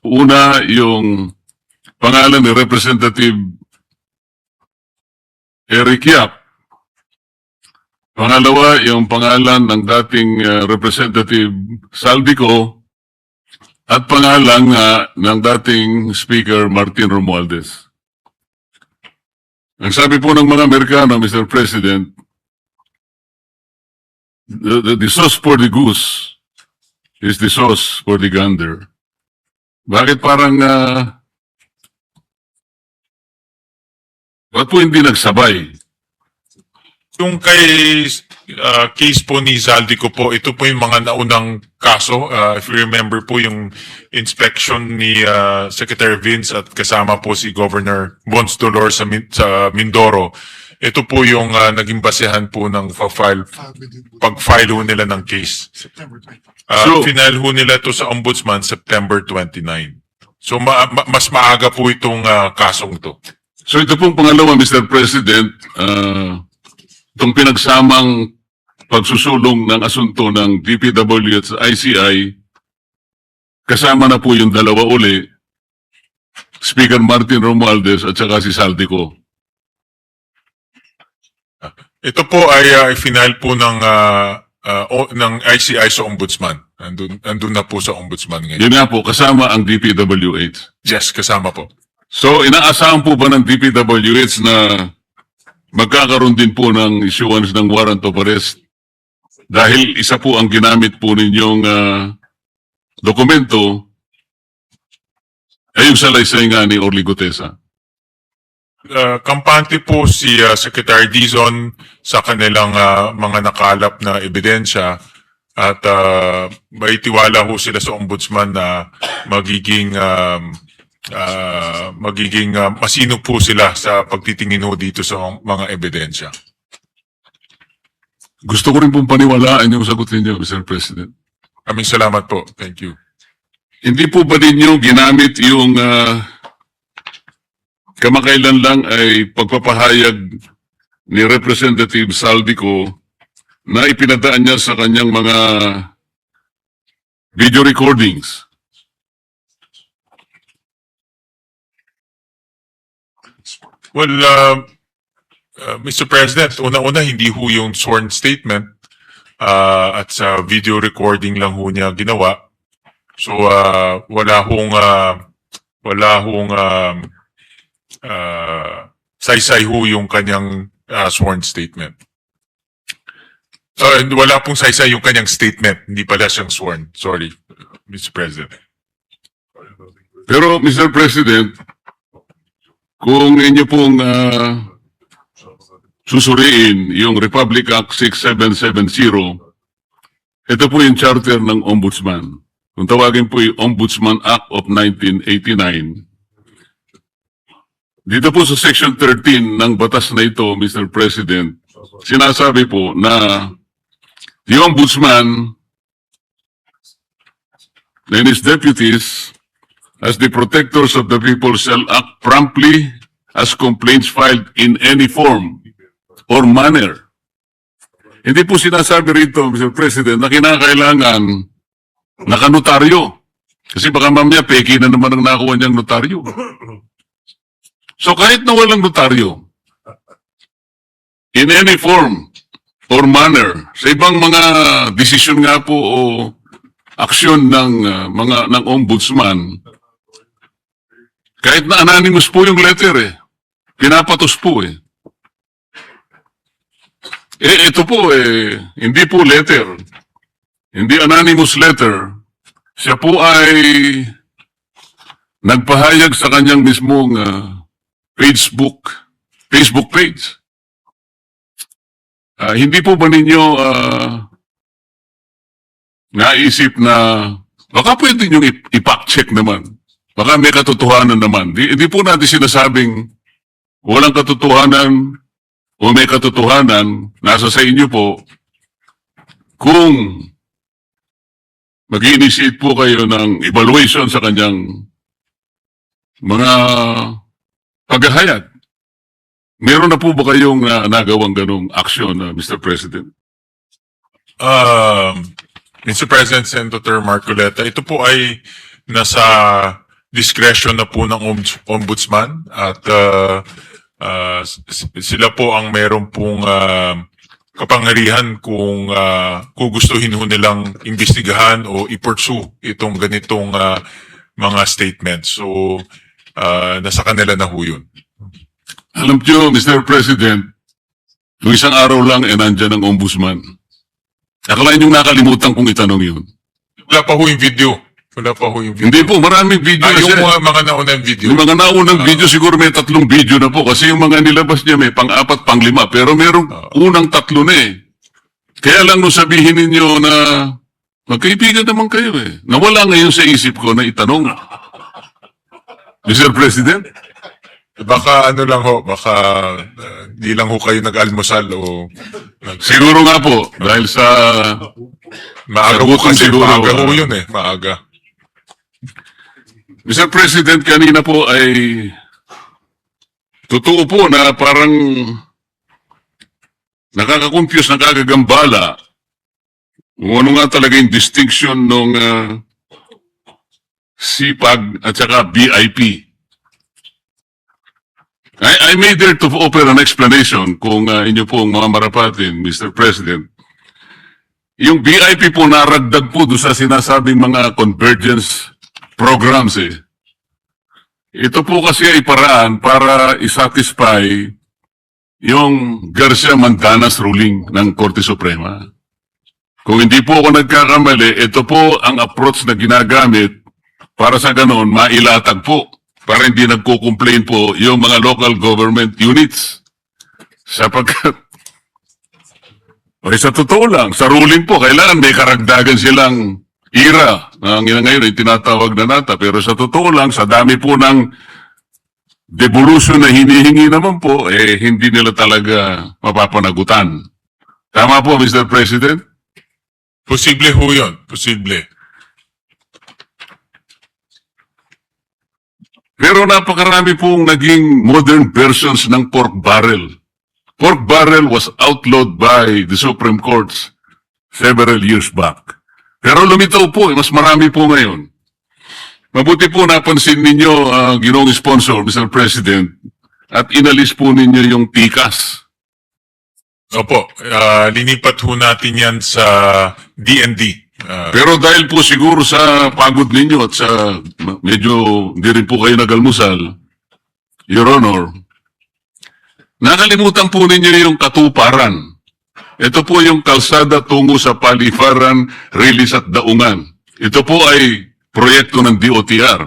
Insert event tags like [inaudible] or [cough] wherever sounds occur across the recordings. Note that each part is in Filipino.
Una, yung pangalan ni Representative Eric Yap. Pangalawa, yung pangalan ng dating uh, Representative Saldico at pangalan nga ng dating Speaker Martin Romualdez. Ang sabi po ng mga Amerikano, Mr. President, the, the, the sauce for the goose is the sauce for the gander. Bakit parang, ah, ba't po hindi nagsabay? Yung kay uh, case po ni Zaldi ko po, ito po yung mga naunang kaso. Uh, if you remember po yung inspection ni uh, Secretary Vince at kasama po si Governor Bons Dolor sa, sa Mindoro. Ito po yung uh, naging basehan po ng file, pag-file ho nila ng case. Uh, So- final ho nila ito sa Ombudsman September 29. So ma- ma- mas maaga po itong uh, kasong to. So ito pong pangalawa, Mr. President, ah, itong pinagsamang pagsusulong ng asunto ng DPW at ICI, kasama na po yung dalawa uli, Speaker Martin Romualdez at saka si Saldico. Ito po ay uh, final po ng ah, ah, o- ng ICI sa Ombudsman. Andun, andun na po sa Ombudsman ngayon. Yun nga po, kasama ang DPWH. Yes, kasama po. So, inaasahan po ba ng DPWH na magkakaroon din po ng issuance ng warrant of arrest dahil isa po ang ginamit po ninyong ah, dokumento ay yung salaysay nga ni Orly Gutesa. Uh, kampante po si ah, Secretary Dizon sa kanilang ah, mga nakalap na ebidensya at uh, may tiwala ho sila sa Ombudsman na magiging um, ah, magiging ah, masino po sila sa pagtitingin ho dito sa mga ebidensya. Gusto ko rin pong paniwalaan yung sagot ninyo, Mr. President. Aming salamat po. Thank you. Hindi po ba ninyo ginamit yung ah, kamakailan lang ay pagpapahayag ni Representative Saldico na ipinadaan niya sa kanyang mga video recordings. Well, uh, uh, Mr. President, una-una hindi ho yung sworn statement uh, at sa video recording lang ho niya ginawa. So uh, wala hong uh, wala hong um, uh, saysay ho yung kanyang uh, sworn statement. Uh, wala pong saysay yung kanyang statement, hindi pala siyang sworn. Sorry, Mr. President. Pero, Mr. President, kung inyo pong ah, susuriin yung Republic Act 6770, ito po yung charter ng Ombudsman. Kung tawagin po yung Ombudsman Act of 1989, dito po sa Section 13 ng batas na ito, Mr. President, sinasabi po na the Ombudsman and his deputies as the protectors of the people shall act promptly as complaints filed in any form or manner. Hindi po sinasabi rito, Mr. President, na kinakailangan nakanotaryo. Kasi baka mamaya peki na naman ang nakuha niyang notaryo. So kahit na walang notaryo, in any form or manner, sa ibang mga desisyon nga po o aksyon ng uh, mga ng ombudsman, kahit na anonymous po yung letter eh. Pinapatos po eh. Eh, ito po eh, hindi po letter. Hindi anonymous letter. Siya po ay nagpahayag sa kanyang mismong ah, Facebook, Facebook page. Ah, hindi po ba ninyo ah, naisip na baka pwede nyo ipack-check naman? Baka may katotohanan naman. Di, di po natin sinasabing walang katotohanan o may katotohanan, nasa sa inyo po, kung mag initiate po kayo ng evaluation sa kanyang mga paghahayag. Meron na po ba kayong ah, nagawang ganong aksyon, ah, Mr. President? Um, Mr. President, Senator Marcoleta, ito po ay nasa discretion na po ng ombuds- ombudsman at uh, uh, sila po ang meron pong uh, kapangyarihan kung uh, gugustuhin ho nilang imbestigahan o i-pursue itong ganitong uh, mga statements. So, uh, nasa kanila na ho yun. Alam niyo, Mr. President, yung isang araw lang, eh, nandyan ang ombudsman. Akalain yung nakalimutan kong itanong yun. Wala pa ho yung video. Wala pa ho yung video. Hindi po, maraming video Ah, yung mga, mga naunang video. Yung mga naunang video, siguro may tatlong video na po. Kasi yung mga nilabas niya may pang-apat, pang-lima. Pero merong unang tatlo na eh. Kaya lang nung sabihin ninyo na magkaibigan naman kayo eh. Nawala ngayon sa isip ko na itanong. Mr. President? Baka ano lang ho, baka uh, di lang ho kayo nag-almusal o nag- Siguro nga po, dahil sa maaga Gutom kasi, siguro, maaga ho ah. yun eh, maaga. Mr. President, kanina po ay totoo po na parang nakaka-confuse, nakakagambala kung ano nga talaga yung distinction ng CPAG at saka BIP. I, I made there to offer an explanation kung uh, inyo pong mga marapatin, Mr. President. Yung BIP po naragdag po doon sa sinasabing mga convergence programs eh. Ito po kasi ay paraan para isatisfy yung Garcia Mandanas ruling ng Korte Suprema. Kung hindi po ako nagkakamali, ito po ang approach na ginagamit para sa ganon, mailatag po. Para hindi nagko-complain po yung mga local government units. Sapagkat, [laughs] ay sa totoo lang, sa ruling po, kailangan may karagdagan silang ira na ngayon ay tinatawag na nata. Pero sa totoo lang, sa dami po ng devolution na hinihingi naman po, eh hindi nila talaga mapapanagutan. Tama po, Mr. President? Posible ho yun, posible. Pero napakarami pong naging modern versions ng pork barrel. Pork barrel was outlawed by the Supreme Court several years back. Pero lumitaw po, eh, mas marami po ngayon. Mabuti po napansin ninyo, uh, ginong sponsor, Mr. President, at inalis po ninyo yung tikas. Opo, ah, linipat ho natin yan sa DND. Ah, Pero dahil po siguro sa pagod ninyo at sa medyo hindi rin po kayo nagalmusal, Your Honor, nakalimutan po ninyo yung katuparan. Ito po yung kalsada tungo sa palifaran, release at daungan. Ito po ay proyekto ng DOTR.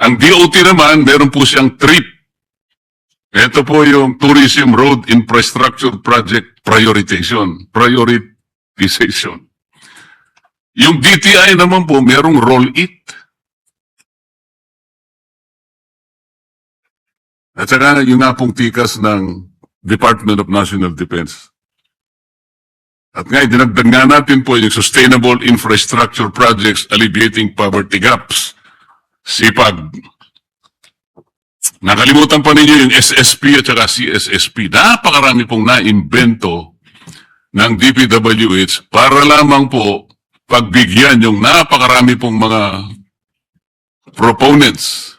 Ang DOT naman, meron po siyang trip. Ito po yung Tourism Road Infrastructure Project Prioritization. Prioritization. Yung DTI naman po, merong roll it. At saka yung nga pong tikas ng Department of National Defense. At nga, dinagdag nga natin po yung Sustainable Infrastructure Projects Alleviating Poverty Gaps. SIPAG. Nakalimutan pa ninyo yung SSP at saka CSSP. Napakarami pong naimbento ng DPWH para lamang po pagbigyan yung napakarami pong mga proponents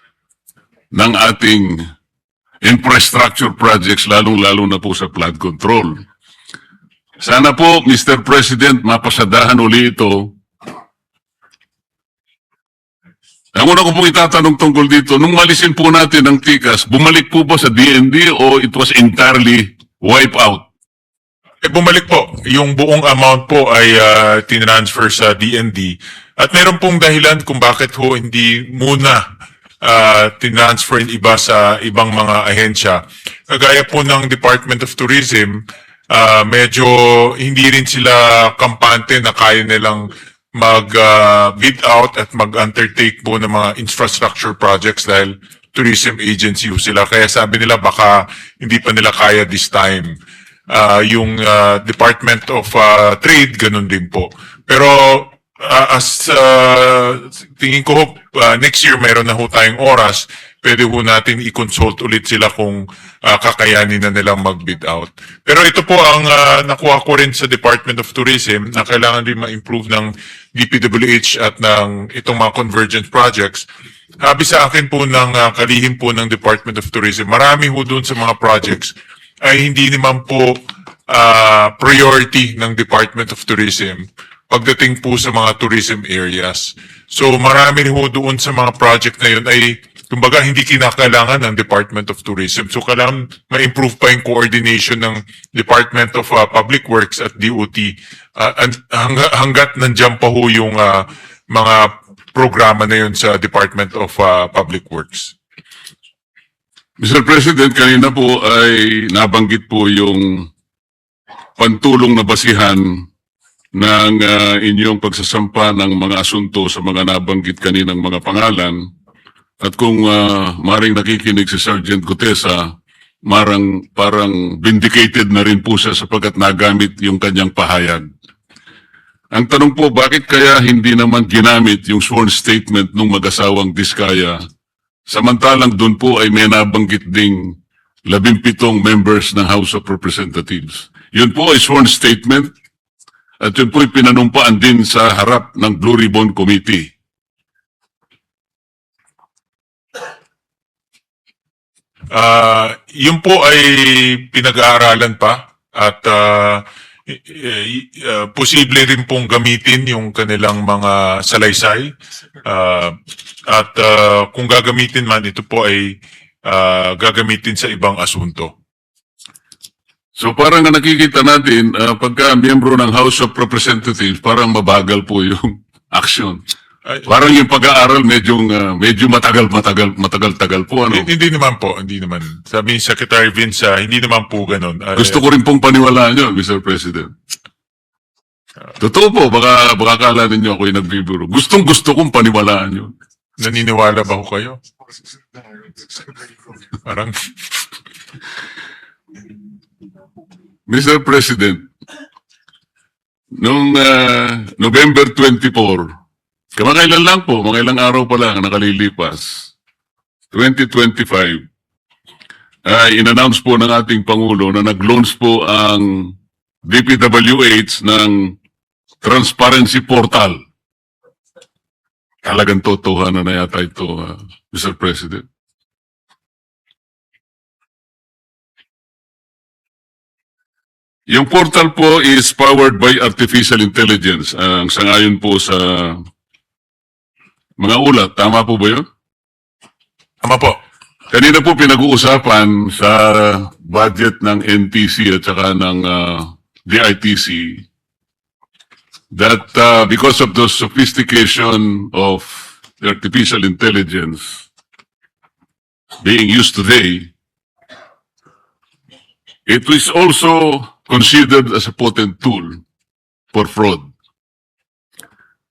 ng ating infrastructure projects, lalong-lalo na po sa flood control. Sana po, Mr. President, mapasadahan uli ito. Ang una ko pong itatanong tungkol dito, nung malisin po natin ang tikas, bumalik po ba sa DND o it was entirely wipe out? Eh, bumalik po. Yung buong amount po ay uh, tinransfer sa DND. At meron pong dahilan kung bakit ho hindi muna uh, tinransfer yung iba sa ibang mga ahensya. Kagaya po ng Department of Tourism, uh, medyo hindi rin sila kampante na kaya nilang mag-bid out at mag-undertake po ng mga infrastructure projects dahil tourism agency sila. Kaya sabi nila baka hindi pa nila kaya this time. Ah, yung ah, Department of ah, Trade, ganun din po. Pero ah, as ah, tingin ko ah, next year meron na ho tayong oras, pwede ho natin i-consult ulit sila kung ah, kakayanin na nilang mag-bid out. Pero ito po ang ah, nakuha ko rin sa Department of Tourism na kailangan din ma-improve ng DPWH at ng itong mga convergence projects. Habi sa akin po ng ah, kalihim po ng Department of Tourism, marami ho doon sa mga projects ay hindi naman po ah, priority ng Department of Tourism pagdating po sa mga tourism areas. So marami ho doon sa mga project na yun ay kumbaga hindi kinakailangan ng Department of Tourism. So kailangan ma-improve pa yung coordination ng Department of ah, Public Works at DOT Ah, and- hangga- hanggat nandiyan pa ho yung ah, mga programa na yun sa Department of ah, Public Works. Mr. President, kanina po ay nabanggit po yung pantulong na basihan ng ah, inyong pagsasampa ng mga asunto sa mga nabanggit kaninang mga pangalan. At kung uh, maring nakikinig si Sergeant Gutesa, marang parang vindicated na rin po siya sapagkat nagamit yung kanyang pahayag. Ang tanong po, bakit kaya hindi naman ginamit yung sworn statement ng mag-asawang Diskaya Samantalang doon po ay may nabanggit ding labimpitong members ng House of Representatives. Yun po ay sworn statement at yun po ay pinanumpaan din sa harap ng Blue Ribbon Committee. Ah, yun po ay pinag-aaralan pa at ah, ah, posible rin pong gamitin yung kanilang mga salaysay. Ah, at ah, kung gagamitin man, ito po ay ah, gagamitin sa ibang asunto. So parang ang nakikita natin, ah, pagka miyembro ng House of Representatives, parang mabagal po yung [laughs] action. Ay, Parang yung pag-aaral medyo, ah, medyo matagal, matagal, matagal-tagal po. Ano? hindi, hindi naman po, hindi naman. Sabi ni Secretary Vince, ah, hindi naman po ganun. Ah, Gusto ko rin pong paniwalaan yun, Mr. President. Totoo po, baka, baka kala ninyo ako yung nagbibiro. Gustong gusto kong paniwalaan yun. Naniniwala ba ho kayo? Parang, Mr. President, noong ah, November 24, kamakailan lang po, mga ilang araw pa lang nakalilipas, 2025, ay in-announce po ng ating Pangulo na nag-launch po ang DPWH ng Transparency Portal. Talagang totohanan na yata ito, ah, Mr. President. Yung portal po is powered by artificial intelligence. Ang sangayon po sa mga ulat. Tama po ba yun? tama po. Kanina po pinag-uusapan sa budget ng NTC at saka ng ah, DITC that uh, because of the sophistication of the artificial intelligence being used today, it is also considered as a potent tool for fraud.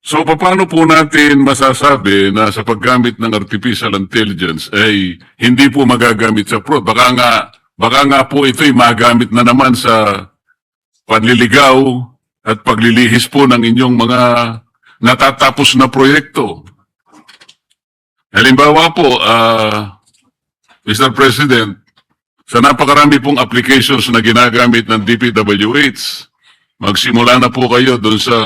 So paano po natin masasabi na sa paggamit ng artificial intelligence ay hindi po magagamit sa fraud? Baka nga, baka nga po ito'y magamit na naman sa panliligaw at paglilihis po ng inyong mga natatapos na proyekto. Halimbawa po, ah, Mr. President, sa napakarami pong applications na ginagamit ng DPWH, magsimula na po kayo doon sa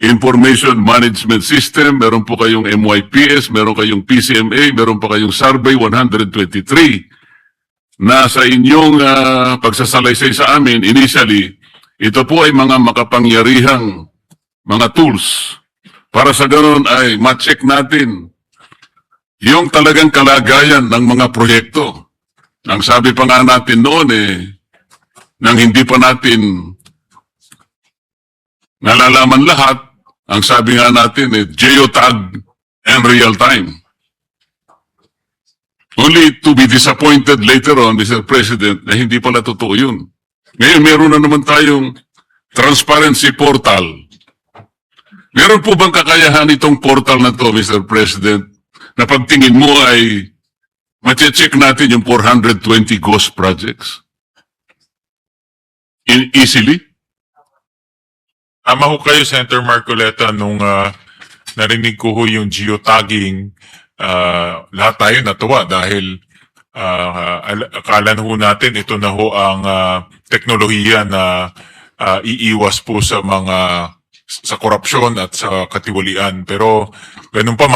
Information Management System, meron po kayong MYPS, meron kayong PCMA, meron pa kayong Survey 123 na sa inyong ah, pagsasalaysay sa amin initially, ito po ay mga makapangyarihang mga tools para sa ganoon ay ma-check natin yung talagang kalagayan ng mga proyekto. Ang sabi pa nga natin noon eh, nang hindi pa natin nalalaman lahat, ang sabi nga natin eh, geotag and real time. Only to be disappointed later on, Mr. President, na hindi pala totoo yun. Ngayon, meron na naman tayong transparency portal. Meron po bang kakayahan itong portal na to, Mr. President, na pagtingin mo ay mache-check natin yung 420 ghost projects? In easily? Tama ho kayo, Senator Marcoleta, nung ah, narinig ko ho yung geotagging ah, lahat tayo natuwa dahil ah, al- akala ho natin ito na ho ang ah, teknolohiya na ah, iiwas po sa mga sa korupsyon at sa katiwalian. Pero ganun pa